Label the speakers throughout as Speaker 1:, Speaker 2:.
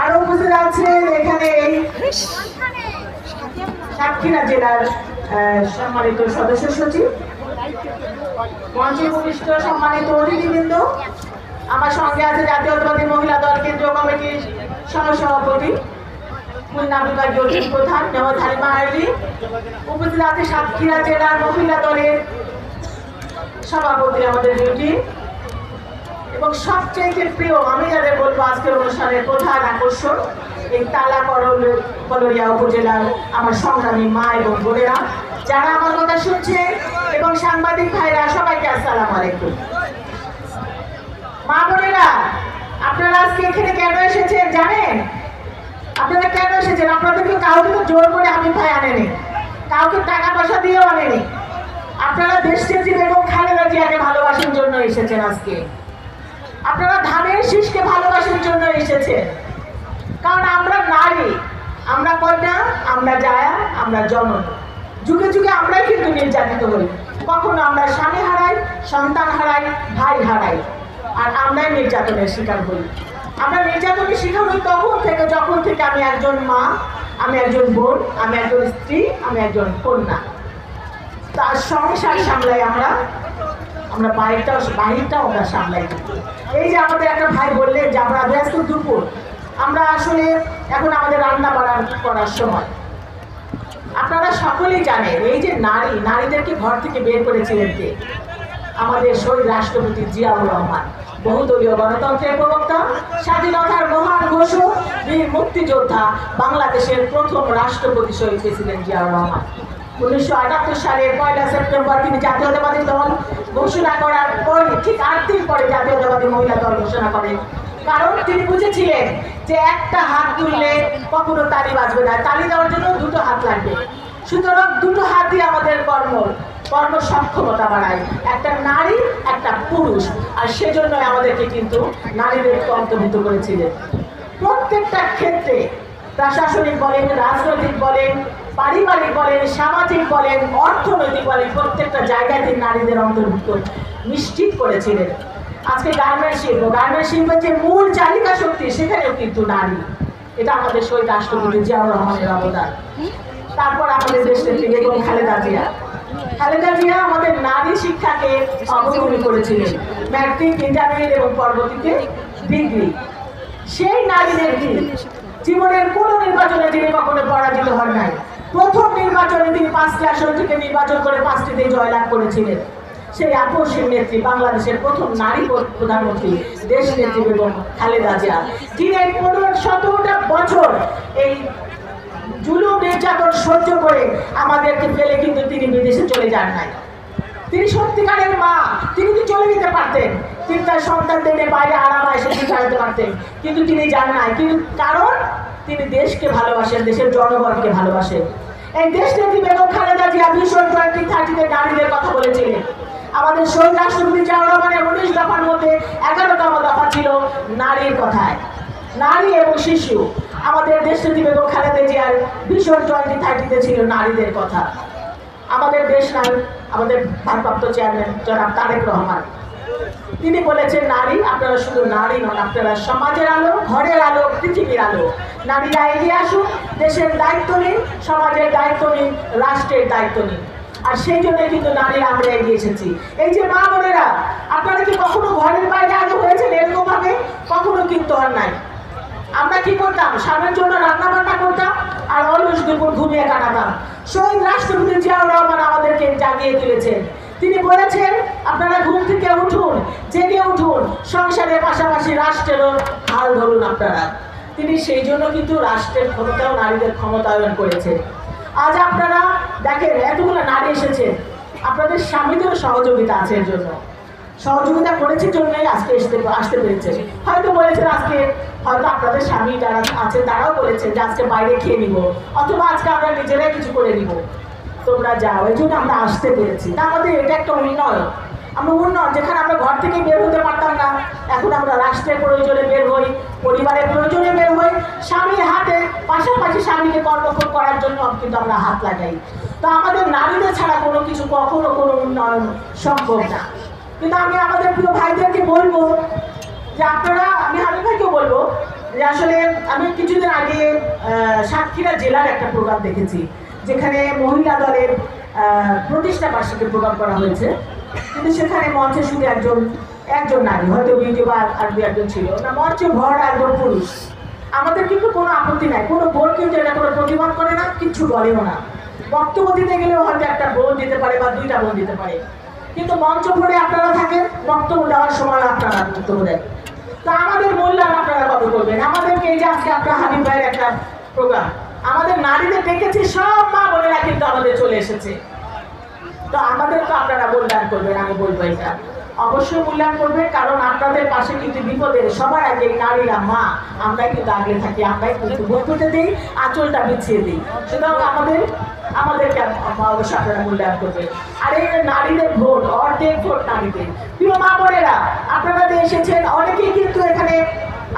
Speaker 1: আর উপস্থিত আছেন এখানে সাতক্ষীরা জেলার সম্মানিত সদস্য সচিব মঞ্চে সম্মানিত অতিথিবৃন্দ, আমার সঙ্গে আছে জাতীয়তাবাদী মহিলা দল কেন্দ্রীয় কমিটির সহসভাপতি বিভাগীয় প্রধান সাতক্ষীরা জেলার মহিলা দলের সভাপতি আমাদের ডিউটি এবং সবচেয়ে প্রিয় আমি যাদের বলব আজকের অনুষ্ঠানের প্রধান আকর্ষণ এই তালা কলরিয়া উপজেলার আমার সংগ্রামী মা এবং বোনেরা যারা আমার কথা শুনছে এবং সাংবাদিক ভাইরা সবাইকে আসসালামু আলাইকুম মা বোনেরা আপনারা আজকে এখানে কেন এসেছেন জানেন? আপনারা কেন এসেছেন? আপনাদেরকে কাউকে তো জোর করে আমি ভাই আনেনি। কাউকে টাকা পয়সা দিয়েও আনেনি। আপনারা দেশনেত্রী বেগম খালেদা জিয়াকে ভালোবাসার জন্য এসেছেন আজকে। আপনারা ধানের শীষকে ভালোবাসার জন্য এসেছেন। কারণ আমরা নারী, আমরা কন্যা, আমরা জায়া, আমরা জনন যুগে যুগে আমরাই কিন্তু নির্যাতিত হই কখনো আমরা স্বামী হারাই, সন্তান হারাই, ভাই হারাই। আর আমরাই নির্যাতনের শিকার হই। আমরা নির্যাতনের শিকার হই তখন থেকে, যখন থেকে আমি একজন মা, আমি একজন বোন, আমি একজন স্ত্রী, আমি একজন কন্যা। তার সংসার সামলাই আমরা আমরা বাড়িটাও বাড়িটাও আমরা সামলাই এই যে আমাদের একটা ভাই বললেন যে, আমরা ব্যস্ত দুপুর। আমরা আসলে এখন আমাদের রান্না বাড়া করার সময়। আপনারা সকলেই জানেন, এই যে নারী, নারীদেরকে ঘর থেকে বের করেছিলেন কে? আমাদের শহীদ রাষ্ট্রপতি জিয়াউর রহমান। বহুদলীয় গণতন্ত্রের প্রবক্তা, স্বাধীনতার মহান ঘোষক, বীর মুক্তিযোদ্ধা, বাংলাদেশের প্রথম রাষ্ট্রপতি শহীদ প্রেসিডেন্ট জিয়াউর রহমান। উনিশশো আটাত্তর সালের পয়লা সেপ্টেম্বর তিনি জাতীয়তাবাদী দল ঘোষণা করার পরে ঠিক আট দিন পরে জাতীয়তাবাদী মহিলা দল ঘোষণা করেন। কারণ তিনি বুঝেছিলেন যে একটা হাত তুললে কখনো তালি বাজবে না, তালি দেওয়ার জন্য দুটো হাত লাগবে। সুতরাং দুটো হাত দিয়ে আমাদের কর্ম কর্ম সক্ষমতা বাড়ায়। একটা নারী, একটা পুরুষ। আর সেজন্য আমাদেরকে কিন্তু নারীদেরকে অন্তর্ভুক্ত করেছিলেন প্রত্যেকটা ক্ষেত্রে প্রশাসনিক বলেন, রাজনৈতিক বলেন, পারিবারিক বলেন, সামাজিক বলেন, অর্থনৈতিক বলেন, প্রত্যেকটা জায়গায় তিনি নারীদের অন্তর্ভুক্ত নিশ্চিত করেছিলেন। আজকে গার্মেন্ট শিল্প। গার্মেন্ট শিল্পের যে মূল চালিকা শক্তি, সেখানেও কিন্তু নারী। এটা আমাদের শহীদ রাষ্ট্রপতি জিয়াউর রহমানের অবদান। তারপর আমাদের দেশ নেত্রী বেগম খালেদা জিয়া। খালেদা জিয়া আমাদের নারী শিক্ষাকে অগ্রগণী করেছিলেন। ম্যাট্রিক, ইন্টারমিডিয়েট এবং পরবর্তীতে ডিগ্রি। সেই নারী নেত্রী জীবনের কোনো নির্বাচনে তিনি কখনো পরাজিত হন নাই। প্রথম নির্বাচনে তিনি পাঁচটি আসন থেকে নির্বাচন করে পাঁচটিতে জয়লাভ করেছিলেন। সেই আপসীর নেত্রী, বাংলাদেশের প্রথম নারী প্রধানমন্ত্রী, দেশ নেত্রী বেগম খালেদা জিয়া। এই পনেরো, সতেরোটা বছর এই জুলুম, নির্যাতন সহ্য করে আমাদেরকে ফেলে কিন্তু তিনি বিদেশে চলে যান নাই। তিনি সত্যিকারের মা, তিনি কি চলে যেতে পারতেন। তিনি তার সন্তানদের বাইরে আরাম এসে চালাতে পারতেন। কিন্তু তিনি যান নাই। কিন্তু কারণ, তিনি দেশকে ভালোবাসেন, দেশের জনগণকে ভালোবাসেন। এই দেশ নেত্রী বেগম খালেদা জিয়া ভীষণ টোয়েন্টি থার্টিতে নারীদের কথা বলেছিলেন। আমাদের শহীদ রাষ্ট্রপতি জিয়াউর রহমানের উনিশ দফার মধ্যে এগারোতম দফা ছিল নারীর কথায়। নারী এবং শিশু। আমাদের দেশনেত্রী বেগম খালেদা জিয়ার ভীষণ টোয়েন্টি থার্টিতে ছিল নারীদের কথা, আমাদের দেশ নায়ক আমাদের ভারপ্রাপ্ত চেয়ারম্যান জনাব তারেক রহমান। তিনি বলেছেন, নারী, আপনারা শুধু নারী নন, আপনারা সমাজের আলো, ঘরের আলো, পৃথিবীর আলো। নারীরা এগিয়ে আসুন, দেশের দায়িত্ব নিন, সমাজের দায়িত্ব নিন, রাষ্ট্রের দায়িত্ব নিন। আর সেই জন্য কিন্তু নারীরা আমরা এগিয়ে এসেছি। এই যে মা বোনেরা আপনারা কি কখনো ঘরের বাইরে আগে হয়েছেন এরকমভাবে? কখনো কিন্তু আর নাই। আমরা কি করতাম? স্বামীর জন্য রান্না বান্না করতাম আর অলস দুপুর ঘুমিয়ে কাটাতাম। শহীদ রাষ্ট্রপতি জিয়াউর রহমান আমাদেরকে জাগিয়ে তুলেছেন। তিনি বলেছেন, আপনারা ঘুম থেকে উঠুন, জেগে উঠুন। সংসারের পাশাপাশি রাষ্ট্রেরও হাল ধরুন আপনারা। তিনি সেই জন্য কিন্তু রাষ্ট্রের ক্ষমতাও নারীদের ক্ষমতায়ন করেছেন। আজ আপনারা দেখেন, এতগুলো নারী এসেছেন আপনাদের স্বামীদেরও সহযোগিতা আছে এর জন্য। সহযোগিতা করেছে জন্যই আজকে আসতে আসতে পেরেছে। হয়তো বলেছেন আজকে, হয়তো আপনাদের স্বামী যারা আছে তারাও বলেছেন যে আজকে বাইরে খেয়ে নিব, অথবা আজকে আমরা নিজেরাই কিছু করে নিব। তোমরা যাও, এই জন্য আমরা আসতে পেরেছি। তা আমাদের এটা একটা উন্নয়ন আমরা উন্নয়ন যেখানে আমরা ঘর থেকে বের হতে পারতাম না, এখন আমরা রাষ্ট্রের প্রয়োজনে বের হই, পরিবারের প্রয়োজনে বের হই। স্বামীর হাতে, পাশাপাশি স্বামীকে কর্মক্ষম করার জন্য কিন্তু আমরা হাত লাগাই। তো আমাদের নারীদের ছাড়া কোনো কিছু কখনো কোনো উন্নয়ন সম্ভব না। কিন্তু আমি আমাদের প্রিয় ভাইদেরকে বলব যে আপনারা, আমি হাবিব ভাইকেও বলব যে আসলে আমি কিছুদিন আগে সাতক্ষীরা জেলার একটা প্রোগ্রাম দেখেছি, যেখানে মহিলা দলের প্রতিষ্ঠা বার্ষিকী প্রোগ্রাম করা হয়েছে। কিন্তু সেখানে মঞ্চে শুধু একজন একজন নারী, হয়তো বিউটি বা আর দু একজন ছিল। না, মঞ্চে ভর একজন পুরুষ। আমাদের কিন্তু কোনো আপত্তি নাই, কোনো বোন কিন্তু এটা কোনো প্রতিবাদ করে না, কিচ্ছু বলেও না। বক্তব্য দিতে গেলেও হয়তো একটা বোন দিতে পারে বা দুইটা বোন দিতে পারে। কিন্তু মঞ্চ ভরে আপনারা থাকেন, বক্তব্য দেওয়ার সময় আপনারা বক্তব্য দেন। তো আমাদের মূল্যায়ন আপনারা কত করবেন? আমাদেরকে এই যে আজকে আপনার হাবিব ভাইয়ের একটা প্রোগ্রাম, আমাদের নারীদের দেখেছি, সব মা বোনেরা কিন্তু আমাদের চলে এসেছে। তো আমাদের তো আপনারা মূল্যায়ন করবেন, আমি বলব এটা। অবশ্যই মূল্যায়ন করবেন, কারণ আপনাদের পাশে কিন্তু বিপদে সবার আগে নারীরা মা, আমরাই কিন্তু আগলে থাকি, আমরাই কিন্তু ভোট দিই, আঁচলটা বিছিয়ে দিই। সুতরাং আমাদের আমাদেরকে অবশ্যই আপনারা মূল্যায়ন করবেন। আর এই নারীদের ভোট, অর্ধেক ভোট নারীদের। প্রিয় মা বোনেরা, আপনারা এসেছেন, অনেকেই কিন্তু এখানে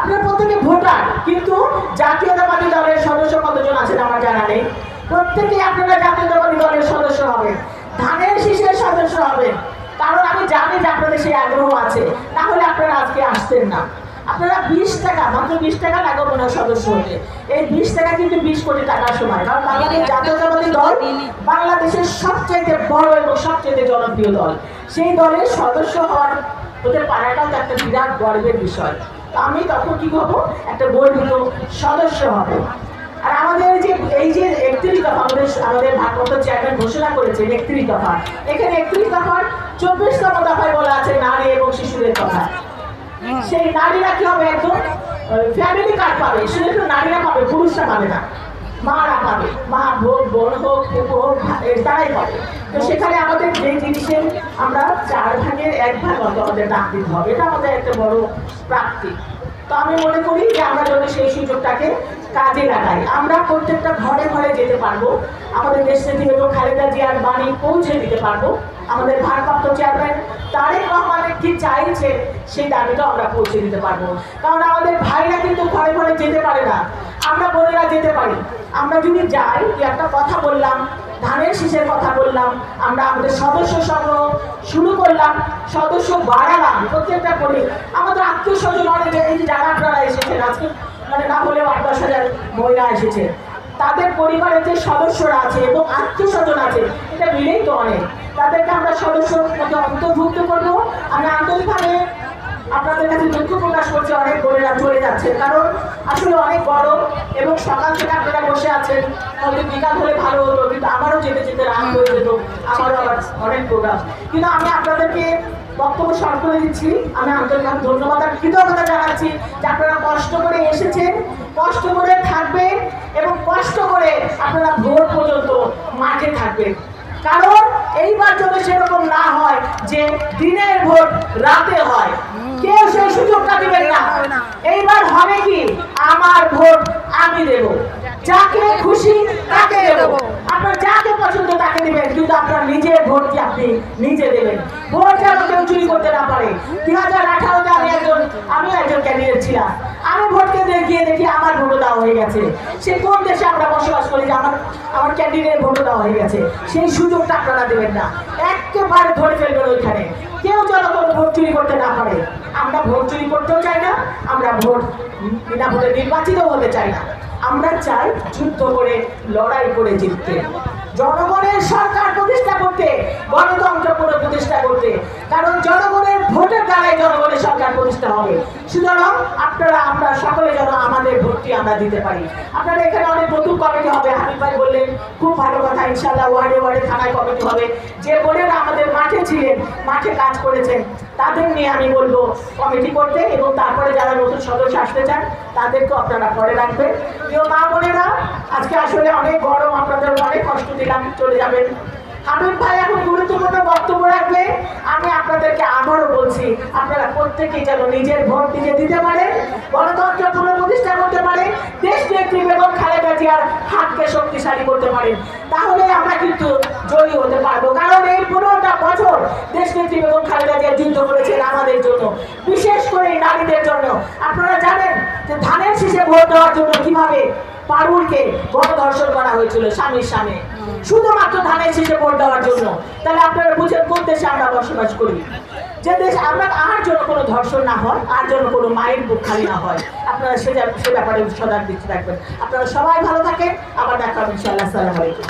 Speaker 1: আপনারা প্রত্যেকে ভোটার, কিন্তু জাতীয়তাবাদী দলের সদস্য কতজন আছেন আমার জানা নেই। প্রত্যেকেই আপনারা জাতীয়তাবাদী দলের সদস্য হবেন। ধানের শীষের সদস্য হবেন। কারণ আমি জানি যে আপনাদের সেই আগ্রহ আছে। না হলে আপনারা আজকে আসতেন না। আপনারা বিশ টাকা, মাত্র বিশ টাকা লাগবে না সদস্য হতে এই বিশ টাকা কিন্তু বিশ কোটি টাকার সময়। কারণ বাংলাদেশ জাতীয়তাবাদী দল বাংলাদেশের সবচাইতে বড় এবং সবচাইতে জনপ্রিয় দল। সেই দলের সদস্য হওয়ার হতে পারাটাও তো একটা বিরাট গর্বের বিষয়। আমি তখন কি করব? একটা গর্বিত সদস্য হব। আর আমাদের যে, এই যে একত্রিশ দফা আমাদের আমাদের ভারপ্রাপ্ত চেয়ারম্যান ঘোষণা করেছেন একত্রিশ দফা। এখানে একত্রিশ দফার চব্বিশতম দফায় বলা আছে নারী এবং শিশুদের কথা। সেই নারীরা কি হবে একজন? ফ্যামিলি কার্ড পাবে। শুধু নারীরা পাবে, পুরুষরা পাবে না। মারা পাবে। মা হোক, বোন হোক হোক তারাই পাবে। তো সেখানে আমাদের যে জিনিসে আমরা চার ভাগের এক ভাগ অন্ত আমাদের দাম দিতে হবে। এটা আমাদের একটা বড় প্রাপ্তি। তো আমি মনে করি যে আমরা যদি সেই সুযোগটাকে কাজে লাগাই। আমরা প্রত্যেকটা ঘরে ঘরে যেতে পারব। আমাদের দেশ বেগম খালেদা জিয়ার বাণী পৌঁছে দিতে পারব। আমাদের ভারপ্রাপ্ত চেয়ারম্যান তারেক রহমানের কি চাইছে, সেই দাবিটাও আমরা পৌঁছে দিতে পারব। কারণ আমাদের ভাইরা কিন্তু ঘরে ঘরে যেতে পারে না। আমরা বোনেরা যেতে পারি। আমরা যদি যাই একটা কথা বললাম, ধানের শীষের কথা বললাম, আমরা আমাদের সদস্য সংগ্রহ শুরু করলাম, সদস্য বাড়ালাম প্রত্যেকটা করে। আমাদের আত্মীয় স্বজন অনেক, এই যে যারা আপনারা এসেছেন আজকে মানে না হলেও দশ হাজার মহিলা এসেছে। তাদের পরিবারের যে সদস্যরা আছে এবং আত্মীয় স্বজন আছে, এটা মিলেই তো অনেক। তাদেরকে আমরা সদস্য অন্তর্ভুক্ত করব। আমি আন্তরিকভাবে আপনাদের কাছে দুঃখ প্রকাশ করছি, অনেক বোনেরা চলে যাচ্ছে কারণ আসলে অনেক গরম এবং সকাল থেকে আপনারা বসে আছেন, হয়তো বিকাল হলে ভালো হতো, কিন্তু আমারও যেতে যেতে রাত হয়ে যেত। আমারও আবার অনেক প্রোগ্রাম। কিন্তু আমি আপনাদেরকে বক্তব্য শর্ট করে দিচ্ছি। আমি আন্তরিকভাবে ধন্যবাদ আর কৃতজ্ঞতা জানাচ্ছি যে আপনারা কষ্ট করে এসেছেন, কষ্ট করে থাকবেন এবং কষ্ট করে আপনারা ভোর পর্যন্ত মাঠে থাকবেন। কারণ এইবার যদি সেরকম না হয় যে দিনের ভোট রাতে হয়, কেউ সেই সুযোগটা দিবেন না। এইবার হবে কি? আমার ভোট আমি দেব। যাকে খুশি তাকে দেব। আপনার যাকে পছন্দ তাকে দেবেন কিন্তু আপনার নিজের ভোটটি আপনি নিজে দেবেন। ভোট যেন কেউ চুরি করতে না পারে। দুই হাজার আঠারোতে আমি একজন আমি একজন ক্যান্ডিডেট ছিলাম। আমি ভোট কেন্দ্রে গিয়ে দেখি আমার ভোটও দেওয়া হয়ে গেছে। সে কোন দেশে আমরা বসবাস করি যে আমার আমার ক্যান্ডিডেট ভোটও দেওয়া হয়ে গেছে? সেই সুযোগটা আপনারা দেবেন না। একেবারে ধরে ফেলবেন ওইখানে। কেউ যেন কোনো ভোট চুরি করতে না পারে। আমরা ভোট চুরি করতেও চাই না, আমরা ভোট বিনা ভোটে নির্বাচিত হতে চাই না। আমরা চাই যুদ্ধ করে, লড়াই করে জিততে। জনগণের সরকার প্রতিষ্ঠা করতে, গণতন্ত্র পুরো প্রতিষ্ঠা করতে। কারণ জনগণের ভোটের দ্বারাই জনগণের সরকার প্রতিষ্ঠা হবে। সুতরাং আপনারা, আমরা সকলে যেন আমাদের ভোটটি আমরা দিতে পারি। আপনারা এখানে অনেক নতুন কমিটি হবে। হাবিব ভাই বললেন, খুব ভালো কথা ইনশাল্লাহ ওয়ার্ডে ওয়ার্ডে থানায় কমিটি হবে। যে বোনেরা আমাদের মাঠে ছিলেন, মাঠে কাজ করেছেন, তাদের নিয়ে আমি বলব কমিটি করতে এবং তারপরে যারা নতুন সদস্য আসতে চান, তাদেরকেও আপনারা পরে রাখবেন। প্রিয় মা বোনেরা আজকে আসলে অনেক গরম আপনাদের অনেক কষ্ট দিলাম চলে যাবেন। হাবিব ভাই, এখন গুরুত্বপূর্ণ বক্তব্য রাখবে। আমি আপনাদেরকে আবারও বলছি, আপনারা প্রত্যেকেই যেন নিজের ভোট নিজে দিতে পারে গণতন্ত্র পুনঃপ্রতিষ্ঠা করতে পারে দেশ নেত্রী বেগম খালেদা জিয়া ইন্ডিয়ার হাতকে শক্তিশালী করতে পারেন। তাহলে আমরা কিন্তু জয়ী হতে পারব। কারণ এই পনেরোটা বছর দেশ নেত্রী বেগম খালেদা জিয়া যুদ্ধ করেছেন আমাদের জন্য, বিশেষ করে নারীদের জন্য। আপনারা জানেন যে ধানের শীষে ভোট দেওয়ার জন্য কীভাবে পারুলকে গণধর্ষণ করা হয়েছিল স্বামীর সামনে শুধুমাত্র ধানের শীষে ভোট দেওয়ার জন্য। তাহলে আপনারা বুঝেন কোন দেশে আমরা বসবাস করি? যে দেশ আমরা আর জন্য কোনো ধর্ষণ না হয়, আর জন্য কোনো মায়ের বুক খালি না হয়। আপনারা সে ব্যাপারে সদার দিচ্ছে রাখবেন। আপনারা সবাই ভালো থাকেন। আবার দেখা হবে ইনশাআল্লাহ। আসসালামু আলাইকুম।